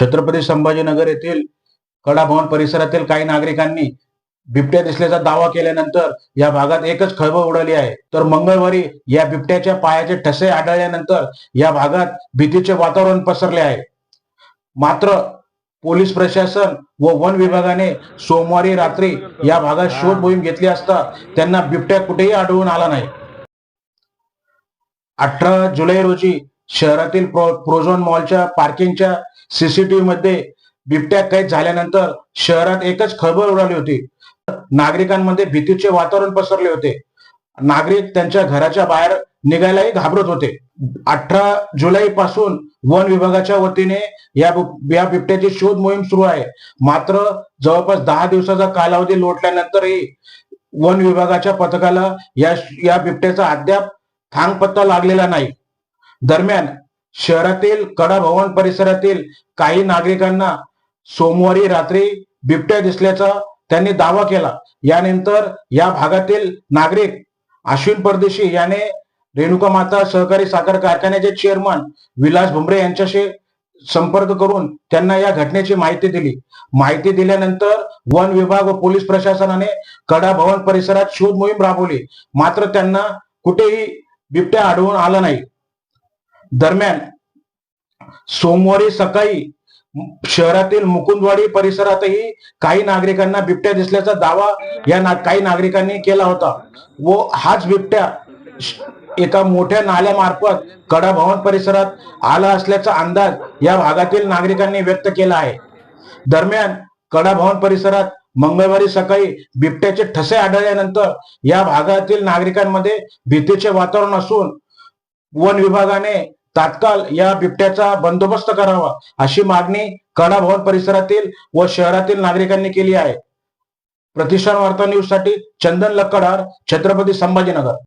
छत्रपती संभाजीनगर येथील कडा भवन परिसरातील काही नागरिकांनी बिबट्या दिसल्याचा दावा केल्यानंतर या भागात एकच खळबळ उडाली आहे. तर मंगळवारी या बिबट्याच्या पायाचे ठसे आढळल्यानंतर या भागात भीतीचे वातावरण पसरले आहे. मात्र पोलीस प्रशासन व वन विभागाने सोमवारी रात्री या भागात शोध मोहीम घेतली असता त्यांना बिबट्या कुठेही आढळून आला नाही. अठरा जुलै रोजी शहरातील प्रो प्रोझोन मॉलच्या पार्किंगच्या सीसीटीव्ही मध्ये बिबट्या कैद झाल्यानंतर शहरात एकच खळबळ उडाली होती. नागरिकांमध्ये भीतीचे वातावरण पसरले होते. नागरिक त्यांच्या घराच्या बाहेर निघायलाही घाबरत होते. अठरा जुलै पासून वन विभागाच्या वतीने या या बिबट्याची शोध मोहीम सुरू आहे. मात्र जवळपास दहा दिवसाचा कालावधी लोटल्यानंतरही वन विभागाच्या पथकाला या या बिबट्याचा अद्याप थांगपत्ता लागलेला नाही. दरम्यान शहरातील कडा भवन परिसरातील काही नागरिकांना सोमवारी रात्री बिबट्या दिसल्याचा त्यांनी दावा केला. यानंतर या भागातील नागरिक अश्विन परदेशी याने रेणुका माता सहकारी साखर कारखान्याचे चेअरमन विलास भुमरे यांच्याशी संपर्क करून त्यांना या घटनेची माहिती दिली. माहिती दिल्यानंतर वन विभाग व पोलीस प्रशासनाने कडा भवन परिसरात शोध मोहीम राबवली. मात्र त्यांना कुठेही बिबट्या आढळून आला नाही. दरम्यान सोमवारी सकाळी शहरातील मुकुंदवाडी परिसरातही काही नागरिकांना बिबट्या दिसल्याचा दावा या ना काही नागरिकांनी केला होता. व हाच बिबट्या एका मोठ्या नाल्यामार्फत कडा भवन परिसरात आला असल्याचा अंदाज या भागातील नागरिकांनी व्यक्त केला आहे. दरम्यान कडा भवन परिसरात मंगळवारी सकाळी बिबट्याचे ठसे आढळल्यानंतर या भागातील नागरिकांमध्ये भीतीचे वातावरण असून वन विभागाने तात्काळ या बिबट्याचा बंदोबस्त करावा अशी मागणी कडा भवन परिसरातील व शहरातील नागरिकांनी केली आहे. प्रतिष्ठान वार्ता न्यूजसाठी चंदन लक्कडार छत्रपती संभाजीनगर.